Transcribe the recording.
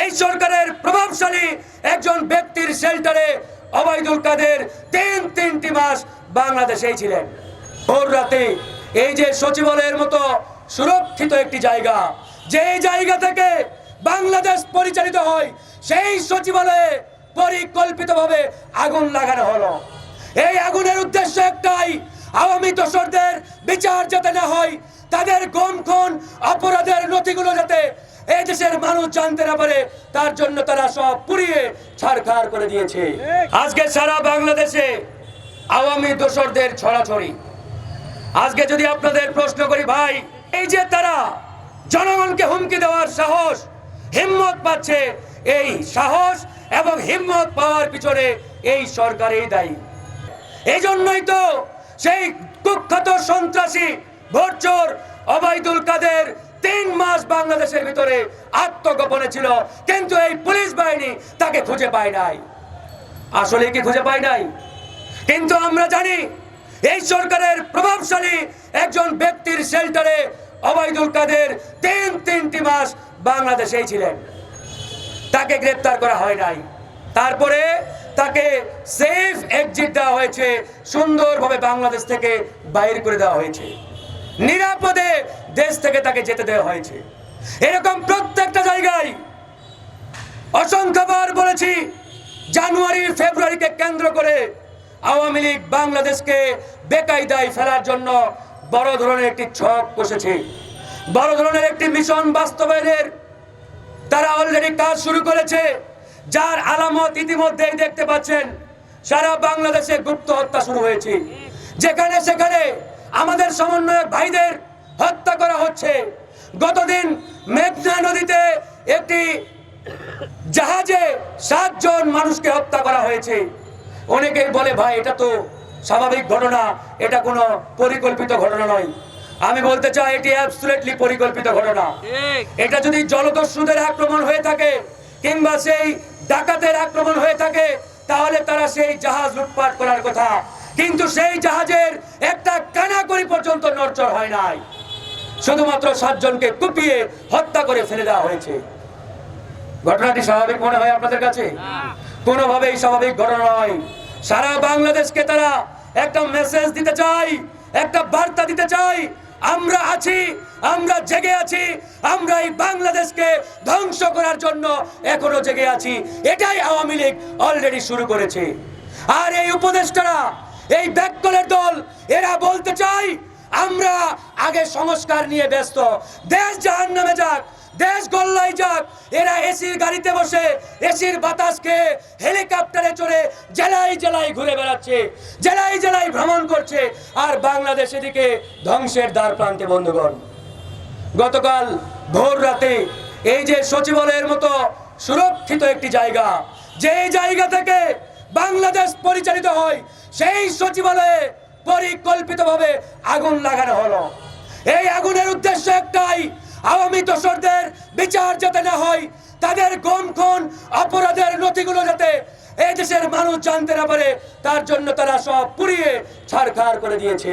এই সরকারের প্রভাবশালী একজন ব্যক্তির শেল্টারে অবৈদুল কাদের তিন তিনটি মাস বাংলাদেশেই ছিলেন। ভোর রাতে এই যে সচিবালয়ের মতো সুরক্ষিত একটি জায়গা, যেই জায়গা থেকে বাংলাদেশ পরিচালিত হয়, সেই সচিবালয়ে পরিকল্পিতভাবে আগুন লাগানো হলো। এই আগুনের উদ্দেশ্য একটাই, আওয়ামী দোসরদের বিচার যাতে না হয়, তাদের গম খুন অপরাধের নথিগুলো যাতে এই দেশের মানুষ জানতে না পারে, তার জন্য তারা সব পুড়িয়ে ছাড়খাড় করে দিয়েছে। আজকে সারা বাংলাদেশে আওয়ামী দোসরদের ছড়াছড়ি। আজকে যদি আপনাদের প্রশ্ন করি, ভাই, এই যে তারা জনগণকে হুমকি দেওয়ার সাহস, হিম্মত পাচ্ছে, এই সাহস এবং হিম্মত পাওয়ার পিছনে এই সরকারই দায়ী। এই জন্যই তো সেই কুখ্যাত সন্ত্রাসী ভোটচোর অবাইদুল কাদের তিন মাস বাংলাদেশের ভিতরে আত্মগোপনে ছিল, কিন্তু এই পুলিশ বাহিনী তাকে খুঁজে পায় নাই। আসলে কি খুঁজে পায় নাই? কিন্তু আমরা জানি, এই সরকারের প্রভাবশালী একজন ব্যক্তির শেল্টারে অবৈদুল কাদের তিন তিনটি মাস বাংলাদেশেই ছিলেন। তাকে গ্রেপ্তার করা হয় নাই। তারপরে তাকে সেফ এক্সিট দেওয়া হয়েছে, সুন্দরভাবে বাংলাদেশ থেকে বাইর করে দেওয়া হয়েছে। নিরাপদে দেশ থেকে তাকে যেতে দেওয়া হয়েছে। এরকম প্রত্যেকটা জায়গায় অসংখ্যবার বলেছি, জানুয়ারি, ফেব্রুয়ারিকে কেন্দ্র করে আওয়ামী লীগ বাংলাদেশকে বেকায়দায় ফেলার জন্য বড় ধরনের একটি ছক কষেছে। বড় ধরনের একটি মিশন বাস্তবায়নের তারা অলরেডি কাজ শুরু করেছে, যার আলামত ইতিমধ্যেই দেখতে পাচ্ছেন, সারা বাংলাদেশে গুপ্ত হত্যা শুরু হয়েছে। যেখানে সেখানে আমাদের সমন্বয়ক ভাইদের হত্যা করা হচ্ছে। গতদিন মেঘনা নদীতে একটি জাহাজে সাতজন মানুষকে হত্যা করা হয়েছে। অনেকেই বলে ভাই এটা তো স্বাভাবিক ঘটনা। এটা কোনো পরিকল্পিত ঘটনা নয়। আমি বলতে চাই এটি অ্যাবসুলেটলি পরিকল্পিত ঘটনা। এটা যদি জলদস্যুদের আক্রমণ হয়ে থাকে কিংবা সেই ডাকাতের আক্রমণ হয়ে থাকে তাহলে তারা সেই জাহাজ লুটপাট করার কথা কিন্তু সেই জাহাজের একটা কানাকড়ি পর্যন্ত নড়চড় হয় নাই। শুধুমাত্র সাতজনকে কুপিয়ে হত্যা করে ফেলে দেওয়া হয়েছে। ঘটনাটি স্বাভাবিক মনে হয় আপনাদের কাছে? কোনোভাবেই স্বাভাবিক ঘটনা নয়। সারা বাংলাদেশকে তারা একটা মেসেজ দিতে চাই একটা বার্তা দিতে চাই আমরা আছি আমরা জেগে আছি আমরা এই বাংলাদেশকে ধ্বংস করার জন্য এখনও জেগে আছি। এটাই আওয়ামী লীগ অলরেডি শুরু করেছে। আর এই উপদেষ্টারা এই ব্যাককলের দল, এরা বলতে চাই, আমরা আগে সংস্কার নিয়ে ব্যস্ত। দেশ জাহান নামে যাক, দেশ গল্লাই যাক, এরা এসির গাড়িতে বসে, এসির বাতাস খেয়ে হেলিকপ্টারে চড়ে জেলায় জেলায় ঘুরে বেড়াচ্ছে জেলায় জেলায় ভ্রমণ করছে, আর বাংলাদেশ এদিকে ধ্বংসের দ্বার প্রান্তে, বন্ধুগণ। গতকাল ভোর রাতে এই যে সচিবালয়ের মতো সুরক্ষিত একটি জায়গা, যেই জায়গা থেকে বাংলাদেশ পরিচালিত হয় সেই সচিবালয়ে পরিকল্পিতভাবে আগুন লাগানো হলো। এই আগুনের উদ্দেশ্য একটাই, আওয়ামী দোষরদের বিচার যাতে না হয়, তাদের গম খুন অপরাধের নথিগুলো যাতে এই দেশের মানুষ জানতে না পারে, তার জন্য তারা সব পুড়িয়ে ছাড়খাড় করে দিয়েছে।